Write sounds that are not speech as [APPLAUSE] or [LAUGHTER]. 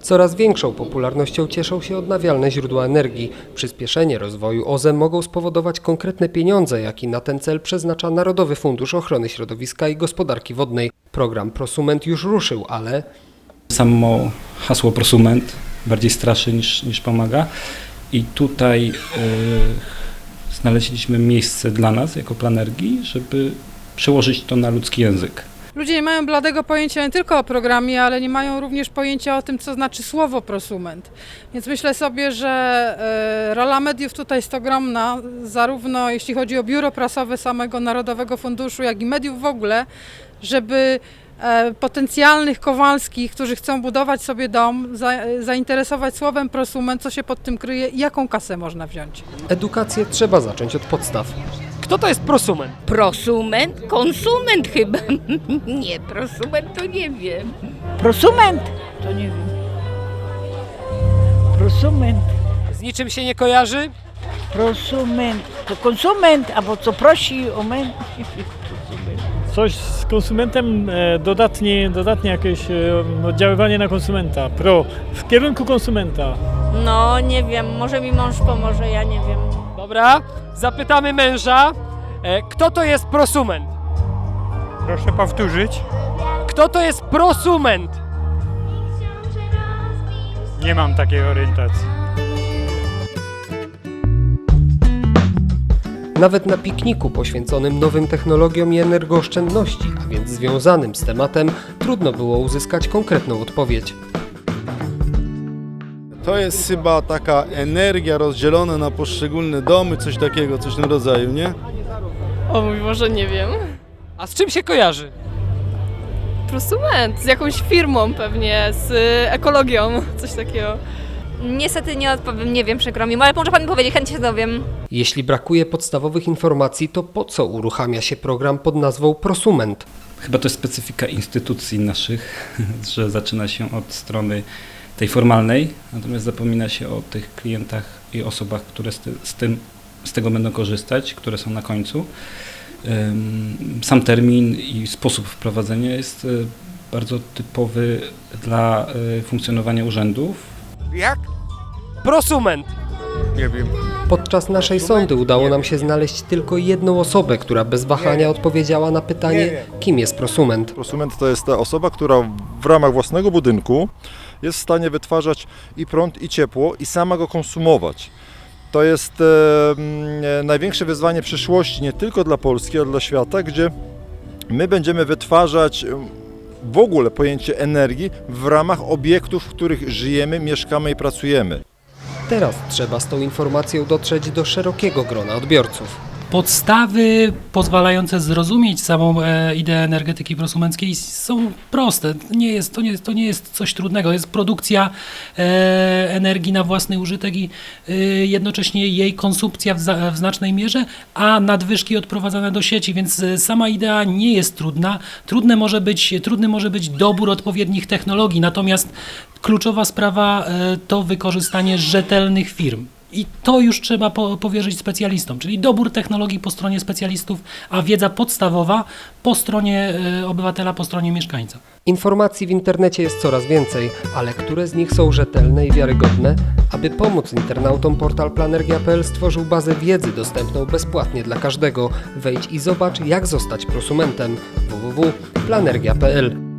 Coraz większą popularnością cieszą się odnawialne źródła energii. Przyspieszenie rozwoju OZE mogą spowodować konkretne pieniądze, jak i na ten cel przeznacza Narodowy Fundusz Ochrony Środowiska i Gospodarki Wodnej. Program Prosument już ruszył, ale Samo hasło prosument bardziej straszy niż, niż pomaga. I tutaj y, znaleźliśmy miejsce dla nas jako planergii, żeby przełożyć to na ludzki język. Ludzie nie mają bladego pojęcia nie tylko o programie, ale nie mają również pojęcia o tym, co znaczy słowo prosument. Więc myślę sobie, że e, rola mediów tutaj jest ogromna, zarówno jeśli chodzi o biuro prasowe samego Narodowego Funduszu, jak i mediów w ogóle, żeby potencjalnych Kowalskich, którzy chcą budować sobie dom, za, zainteresować słowem prosument, co się pod tym kryje i jaką kasę można wziąć. edukację trzeba zacząć od podstaw. Kto to jest prosument? Prosument? Konsument chyba. [LAUGHS] Nie, prosument to nie wiem. Prosument? To nie wiem. Prosument, Z niczym się nie kojarzy? prosument. To konsument, albo co prosi o men. [LAUGHS] coś z konsumentem, e, dodatnie, dodatnie jakieś e, oddziaływanie na konsumenta, pro, w kierunku konsumenta. No, nie wiem, może mi mąż pomoże, ja nie wiem. Dobra, zapytamy męża, e, kto to jest prosument? Proszę powtórzyć. Kto to jest prosument? Nie mam takiej orientacji. Nawet na pikniku poświęconym nowym technologiom i energooszczędności, a więc związanym z tematem, trudno było uzyskać konkretną odpowiedź. To jest chyba taka energia rozdzielona na poszczególne domy, coś takiego, coś w tym rodzaju, nie? O mój Boże, nie wiem. A z czym się kojarzy? Prosument, z jakąś firmą pewnie, z y, ekologią, coś takiego. Niestety nie odpowiem, nie wiem, przykro mi, ale może pan mi powiedzieć, chętnie się dowiem. Jeśli brakuje podstawowych informacji, to po co uruchamia się program pod nazwą Prosument? Chyba to jest specyfika instytucji naszych, że zaczyna się od strony tej formalnej, natomiast zapomina się o tych klientach i osobach, które z, ty, z, tym, z tego będą korzystać, które są na końcu. Sam termin i sposób wprowadzenia jest y, bardzo typowy dla y, funkcjonowania urzędów, Jak? Prosument. Nie wiem. Podczas naszej sondy udało nam się znaleźć tylko jedną osobę, która bez wahania odpowiedziała na pytanie, kim jest prosument. Prosument to jest ta osoba, która w ramach własnego budynku jest w stanie wytwarzać i prąd, i ciepło, i sama go konsumować. To jest e, największe wyzwanie przyszłości nie tylko dla Polski, ale dla świata, gdzie my będziemy wytwarzać w ogóle pojęcie energii w ramach obiektów, w których żyjemy, mieszkamy i pracujemy. Teraz trzeba z tą informacją dotrzeć do szerokiego grona odbiorców. Podstawy pozwalające zrozumieć samą e, ideę energetyki prosumenckiej są proste. Nie jest, to, nie, to nie jest coś trudnego. Jest produkcja e, energii na własny użytek i e, jednocześnie jej konsumpcja w, za, w znacznej mierze, a nadwyżki odprowadzane do sieci, więc e, sama idea nie jest trudna. Trudne może być, trudny może być dobór odpowiednich technologii, natomiast kluczowa sprawa e, to wykorzystanie rzetelnych firm. I to już trzeba po, powierzyć specjalistom, czyli dobór technologii po stronie specjalistów, a wiedza podstawowa po stronie e, obywatela, po stronie mieszkańca. Informacji w internecie jest coraz więcej, ale które z nich są rzetelne i wiarygodne? Aby pomóc internautom, portal planergia.pl stworzył bazę wiedzy dostępną bezpłatnie dla każdego. Wejdź i zobacz, jak zostać prosumentem. www.planergia.pl